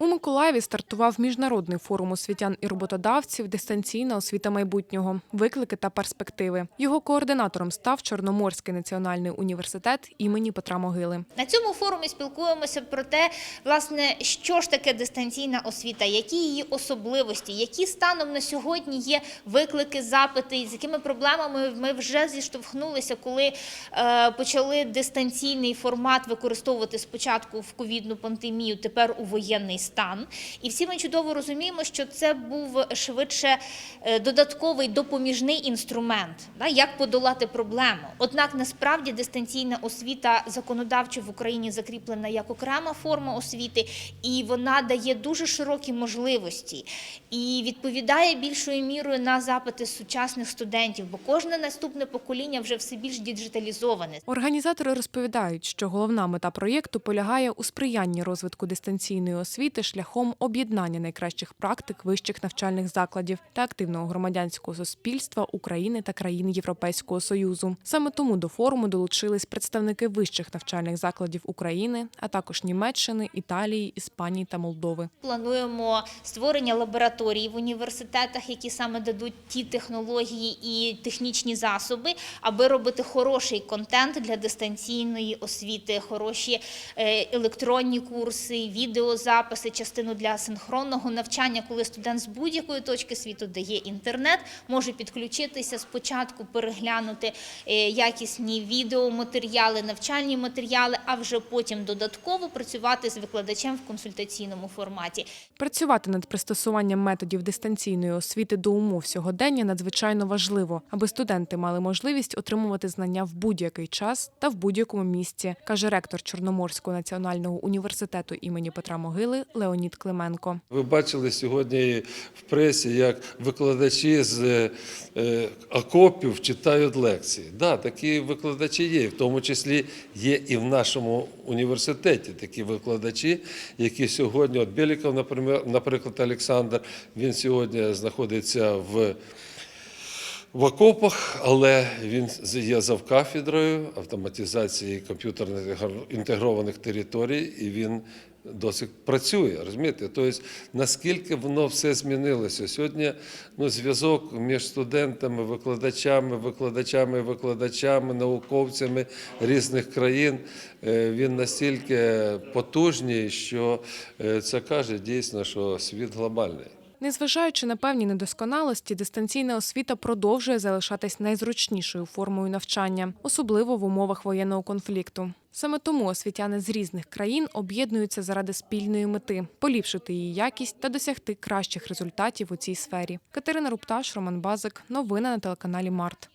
У Миколаєві стартував міжнародний форум освітян і роботодавців Дистанційна освіта майбутнього. Виклики та перспективи. Його координатором став Чорноморський національний університет імені Петра Могили. На цьому форумі спілкуємося про те, власне, що ж таке дистанційна освіта, які її особливості, які станом на сьогодні є виклики, запити, з якими проблемами ми вже зіштовхнулися, коли е, почали дистанційний формат використовувати спочатку в ковідну пандемію, тепер у воєнний стан. І всі ми чудово розуміємо, що це був швидше е, додатковий допоміжний інструмент, як подолати проблему. Однак насправді дистанційна освіта законодавчо в Україні закріплена як окрема форма освіти, і вона дає дуже широкі можливості і відповідає більшою мірою на запити сучасних студентів, бо кожне наступне покоління вже все більш діджиталізоване. Організатори розповідають, що головна мета проєкту полягає у сприянні розвитку дистанційної освіти шляхом об'єднання найкращих практик вищих навчальних закладів та активного громадянського суспільства України та країн Європейського союзу. Саме тому до форуму долучились представники вищих навчальних закладів України, а також Німеччини, Італії, Іспанії та Молдови. Плануємо створення лабораторій в університетах, які саме дадуть ті технології і технічні засоби, аби робити хороший контент для дистанційної освіти, хороші е, електронні курси, відеозаписи, частину для синхронного навчання, коли студент з будь-якої точки світу дає інтернет, може підключитися спочатку, переглянути е, якісні відеоматеріали, навчальні матеріали, а вже потім додатково працювати з викладачем в консультаційному форматі. Працювати над пристосуванням методів дистанційної освіти до умов сьогодення надзвичайно важливо, аби студенти мали можливість отримувати знання в будь-який час та в будь-якому місці, каже ректор Чорноморського національного університету імені Петра Могили Леонід Клименко. Ви бачили сьогодні в пресі, як викладачі з е, окопів читають лекції. Да, такі викладачі є, в тому числі є і в нашому університеті такі викладачі, які сьогодні, от Біліков, наприклад, Олександр, він сьогодні знаходиться в. В окопах, але він є завкафедрою автоматизації комп'ютерних інтегрованих територій, і він досить працює. Розумієте? Тобто, наскільки воно все змінилося сьогодні? Ну, зв'язок між студентами, викладачами, викладачами, викладачами, науковцями різних країн. е, Він настільки потужний, що е, це каже дійсно, що світ глобальний. Незважаючи на певні недосконалості, дистанційна освіта продовжує залишатись найзручнішою формою навчання, особливо в умовах воєнного конфлікту. Саме тому освітяни з різних країн об'єднуються заради спільної мети поліпшити її якість та досягти кращих результатів у цій сфері. Катерина Рупташ, Роман Базик. Новини на телеканалі Март.